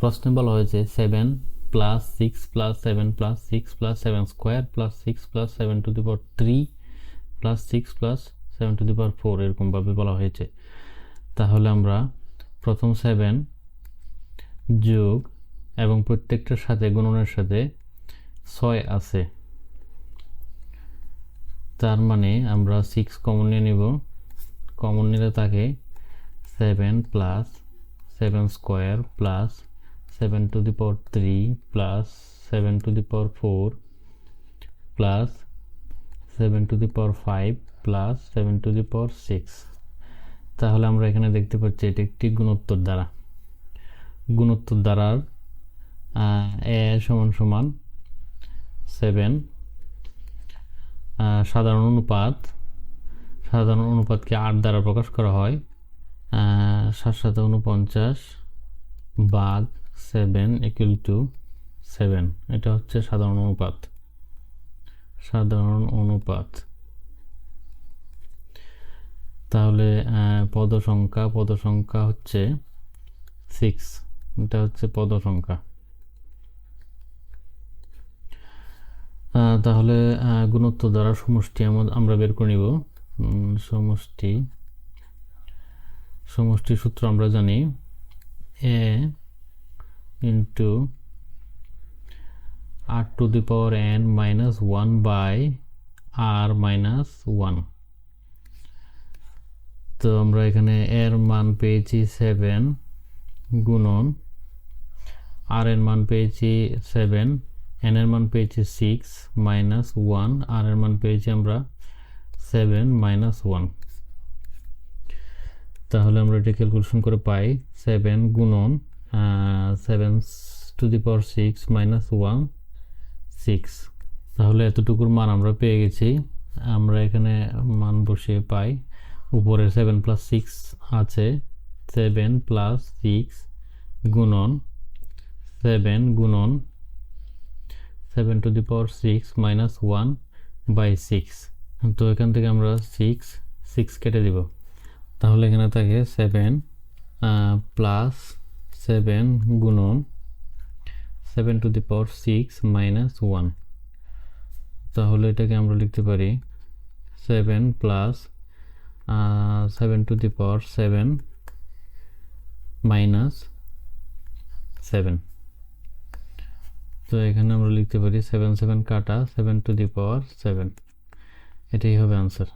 প্রশ্নে বলা হয়েছে seven plus six plus seven plus six plus seven square plus six plus seven to the power three plus six plus seven to the power four এরকমভাবে বলা হয়েছে। তাহলে আমরা প্রথম সেভেন যোগ এবং প্রত্যেকটার সাথে গুণনের সাথে ছয় আছে। তার মানে আমরা সিক্স কমন নিয়ে নিব। কমন নিলে থাকে seven plus seven square plus seven to the power three plus seven to the power four plus seven to the power five plus seven to the power six তাহলে আমরা এখানে দেখতে পাচ্ছি এটি একটি গুণোত্তর দ্বারা। গুণোত্তর দ্বারার এ সমান সমান সেভেন সাধারণ অনুপাত, সাধারণ অনুপাতকে আট দ্বারা প্রকাশ করা হয়। সাত সাত উনপঞ্চাশ বাঘ সেভেন ইকুয়াল টু সেভেন এটা হচ্ছে সাধারণ অনুপাত। সাধারণ অনুপাত। তাহলে পদ সংখ্যা পদ সংখ্যা হচ্ছে সিক্স এটা হচ্ছে পদ সংখ্যা তাহলে গুণত্ব দ্বারা সমষ্টি আমরা বের করে নিব। সমষ্টি সমষ্টি সূত্র আমরা জানি। A into r to the power n minus one by r minus one তো আমরা এখানে এর মান পেয়েছি সেভেন গুণন আর এর মান পেয়েছি সেভেন এন এর মান পেয়েছি সিক্স মাইনাস ওয়ান আর এর মান পেয়েছি আমরা সেভেন মাইনাস ওয়ান তাহলে আমরা এটা ক্যালকুলেশন করে পাই সেভেন গুণন seven to the power six minus one six তাহলে এতটুকুর মান আমরা পেয়ে গেছি। আমরা এখানে মান বসিয়ে পাই। উপরে সেভেন প্লাস সিক্স আছে। সেভেন প্লাস সিক্স গুণন সেভেন গুণন seven to the power six minus one by six তো এখান থেকে আমরা সিক্স সিক্স কেটে দিব। তাহলে এখানে থাকে সেভেন প্লাস সেভেন গুণন seven to the power six minus one তাহলে এটাকে আমরা লিখতে পারি seven plus seven to the power seven minus seven তো এখানে আমরা লিখতে পারি সেভেন সেভেন কাটা seven to the power seven এটাই হবে আনসার